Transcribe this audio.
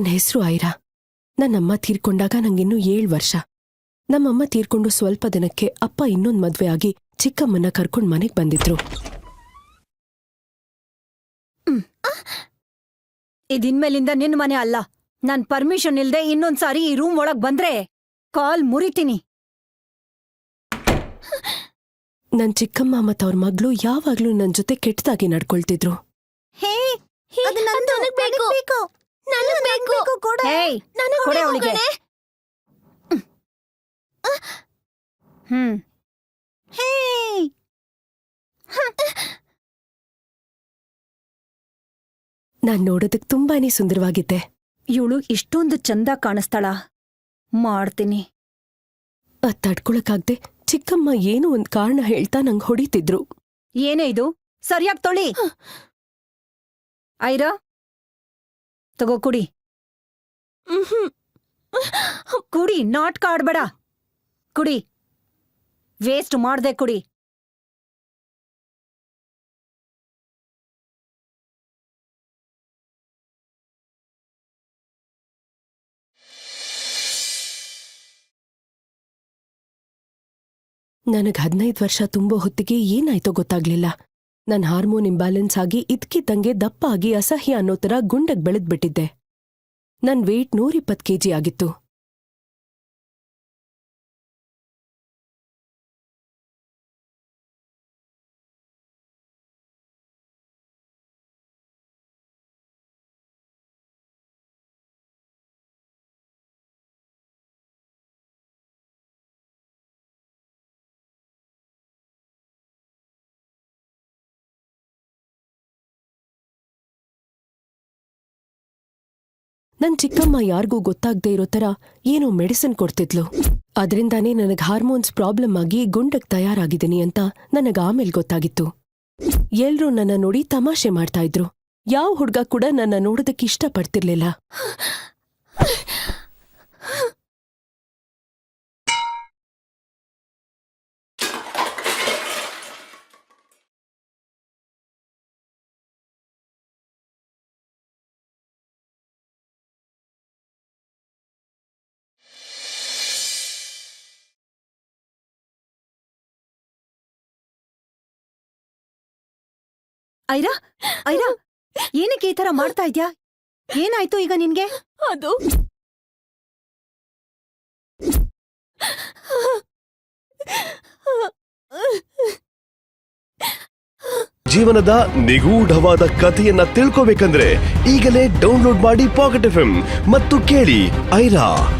ನನ್ನ ಹೆಸರು ಐರಾ. ನನ್ನಮ್ಮ ತೀರ್ಕೊಂಡಾಗ ನಂಗಿನ್ನೂ ಏಳು ವರ್ಷ. ನಮ್ಮಮ್ಮ ತೀರ್ಕೊಂಡು ಸ್ವಲ್ಪ ದಿನಕ್ಕೆ ಅಪ್ಪ ಇನ್ನೊಂದ್ ಮದ್ವೆ ಆಗಿ ಚಿಕ್ಕಮ್ಮನ ಕರ್ಕೊಂಡ್ ಮನೆಗ್ ಬಂದಿದ್ರು. ಇದಿನ್ಮೇಲಿಂದ ನಿನ್ ಮನೆ ಅಲ್ಲ. ನಾನ್ ಪರ್ಮಿಷನ್ ಇಲ್ದೆ ಇನ್ನೊಂದ್ಸಾರಿ ಈ ರೂಮ್ ಒಳಗ್ ಬಂದ್ರೆ ಕಾಲ್ ಮುರಿತೀನಿ. ನನ್ ಚಿಕ್ಕಮ್ಮ ಮತ್ತವ್ರ ಮಗ್ಳು ಯಾವಾಗ್ಲೂ ನನ್ ಜೊತೆ ಕೆಟ್ಟದಾಗಿ ನಡ್ಕೊಳ್ತಿದ್ರು. ಹೇ ಅದು ನಂದು, ನನಗ್ ಬೇಕು. ನನಗ್ ಬೇಕು. ಹೇಯ್ ನನಗ್ ಕೊಡೆ ಬೇಕು ಅವ್ಳಿಗೆ. ಕಣೆ. ಹ್ಮ್. ಹೇ ನಾನ್ ನೋಡೋದಕ್ ತುಂಬಾನೇ ಸುಂದರವಾಗಿದ್ದೆ. ಇವಳು ಇಷ್ಟೊಂದು ಚಂದ ಕಾಣಿಸ್ತಾಳ ಮಾಡ್ತೀನಿ. ಅದ್ ತಡ್ಕೊಳಕ್ಕಾಗ್ದೆ ಚಿಕ್ಕಮ್ಮ ಏನೋ ಒಂದ್ ಕಾರಣ ಹೇಳ್ತಾ ನಂಗ್ ಹೊಡಿತಿದ್ರು. ಏನೇ ಇದು? ಸರಿಯಾಗಿ ತೊಳಿ. ಐರಾ? ತಗೋ ಕುಡಿ. ಕುಡಿ, ನಾಟ್ ಕಾಡ್ಬೇಡ. ಕುಡಿ. ವೇಸ್ಟ್ ಮಾಡ್ದೆ ಕುಡಿ. ನನಗ್ ಹದಿನೈದು ವರ್ಷ ತುಂಬೋ ಹೊತ್ತಿಗೆ ಏನಾಯ್ತೋ ಗೊತ್ತಾಗ್ಲಿಲ್ಲ. ನನ್ ಹಾರ್ಮೋನ್ ಇಂಬ್ಯಾಲೆನ್ಸ್ ಆಗಿ ಇದ್ಕಿದ್ದಂಗೆ ದಪ್ಪ ಆಗಿ ಅಸಹ್ಯ ಅನ್ನೋ ತರ ಗುಂಡಗ್ ಬೆಳೆದ್ಬಿಟ್ಟಿದ್ದೆ. ನನ್ ವೇಟ್ ನೂರಿಪ್ಪತ್ ಕೆಜಿ ಆಗಿತ್ತು. ನನ್ ಚಿಕ್ಕಮ್ಮ ಯಾರಿಗೂ ಗೊತ್ತಾಗ್ದೇ ಇರೋ ತರ ಏನೋ ಮೆಡಿಸಿನ್ ಕೊಡ್ತಿದ್ಲು. ಅದರಿಂದಾನೇ ನನಗ್ ಹಾರ್ಮೋನ್ಸ್ ಪ್ರಾಬ್ಲಮ್ ಆಗಿ ಗುಂಡಕ್ ತಯಾರಾಗಿದ್ದೀನಿ ಅಂತ ನನಗ್ ಆಮೇಲೆ ಗೊತ್ತಾಗಿತ್ತು. ಎಲ್ರೂ ನನ್ನ ನೋಡಿ ತಮಾಷೆ ಮಾಡ್ತಾ ಇದ್ರು. ಯಾವ ಹುಡ್ಗ ಕೂಡ ನನ್ನ ನೋಡೋದಕ್ಕೆ ಇಷ್ಟ ಐರಾ? ಐರಾ? ಏನಕ್ಕೆ ಈ ತರ ಮಾಡ್ತಾ ಇದ್ಯಾ? ಏನಾಯ್ತು ಈಗ ನಿನ್ಗೆ? ಅದು? ಜೀವನದ ನಿಗೂಢವಾದ ಕಥೆಯನ್ನ ತಿಳ್ಕೋಬೇಕಂದ್ರೆ ಈಗಲೇ ಡೌನ್ಲೋಡ್ ಮಾಡಿ ಪಾಕೆಟ್ ಎಫ್ ಮತ್ತು ಕೇಳಿ ಐರಾ.